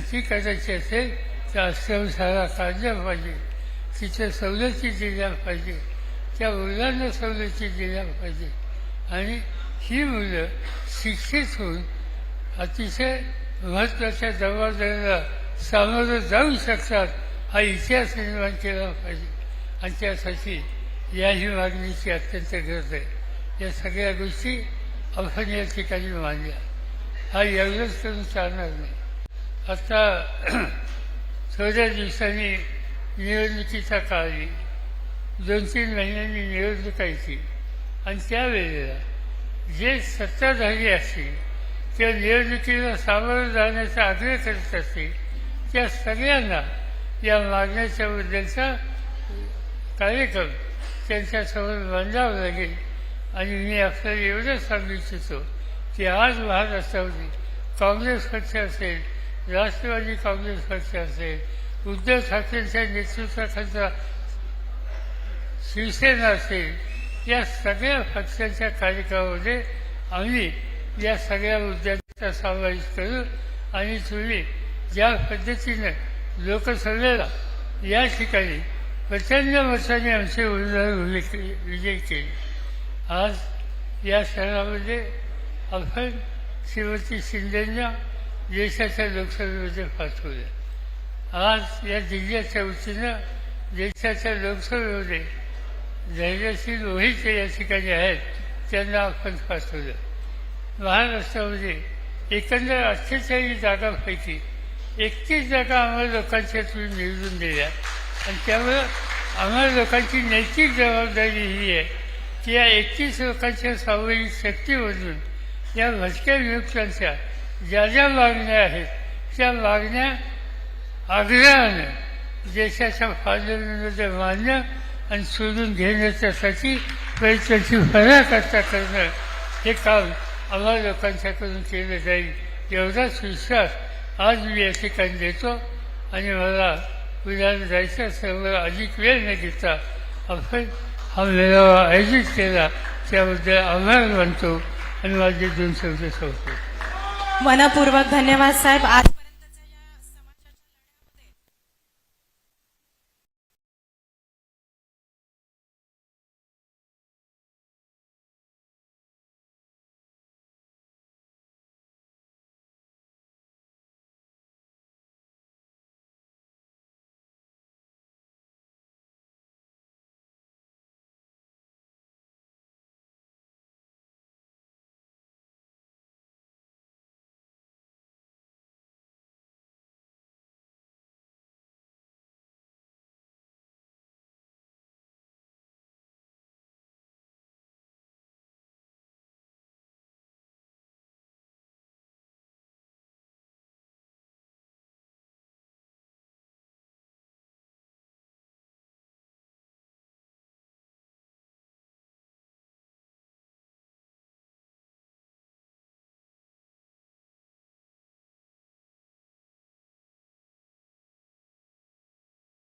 त्यांची ती करायची असेल तर अष्टवसाला काढल्या पाहिजे. तिच्या सवलती दिल्या पाहिजे. त्या मुलांना सवलती दिल्या पाहिजे. आणि ही मुलं शिक्षित होऊन अतिशय महत्त्वाच्या जबाबदारीला सामोरं जाऊ शकतात हा इतिहास निर्माण केला पाहिजे. आणि त्यासाठी याही मागणीची अत्यंत गरज आहे. या सगळ्या गोष्टी आपण या ठिकाणी मानल्या हा एवढंच करून चालणार नाही. आता थोड्या दिवसांनी निवडणुकीचा काळ येईल दोन तीन महिन्यांनी निवडणूक यायची. आणि त्यावेळेला जे सत्ताधारी असतील त्या निवडणुकीला सामोरं जाण्याचा आग्रह करत असतील त्या सगळ्यांना या मागण्याच्या बद्दलचा कार्यक्रम त्यांच्यासमोर मांडावा लागेल. आणि मी आपल्याला एवढं सांगू इच्छितो की आज महाराष्ट्रामध्ये काँग्रेस पक्ष असेल राष्ट्रवादी काँग्रेस पक्ष असेल उद्धव ठाकरेंच्या नेतृत्वाखालचा शिवसेना असेल या सगळ्या पक्षांच्या कार्यक्रमामध्ये आम्ही या सगळ्या मुद्द्यांचा समावेश करू आणि तुम्ही ज्या पद्धतीनं लोकसभेला या ठिकाणी प्रचंड मताने आमचे उमेदवार विजय केले. आज या सणामध्ये आपण श्रीमती शिंदेंना देशाच्या लोकसभेमध्ये पाठवलं आज या जिल्ह्याच्या वतीनं देशाच्या लोकसभेमध्ये धैर्यशील ओहीचे या ठिकाणी आहेत त्यांना आपण पाठवलं महाराष्ट्रामध्ये एकंदर अठ्ठेचाळीस जागांपैकी एकतीस जागा आम्हाला लोकांच्या तुम्ही निवडून दिल्या. आणि त्यामुळं आम्हाला लोकांची नैतिक जबाबदारी ही आहे की या एकतीस लोकांच्या सामूहिक शक्तीमधून या भटक्या विमुक्तांच्या ज्या ज्या मागण्या आहेत त्या मागण्या आग्रहानं देशाच्या पार्लमेंटमध्ये मान्य आणि सोडून घेण्याच्यासाठी प्रयत्नाची फराकर्ता करणं हे काम आम्हा लोकांच्याकडून केलं जाईल. एवढाच विश्वास आज मी या ठिकाणी देतो आणि मला उद्याला जायचं असल्यामुळे अधिक वेळ न घेता आपण हा मेळावा आयोजित केला त्याबद्दल आभार मानतो आणि माझे दोन शब्द संपतो मनपूर्वक धन्यवाद साहेब. आज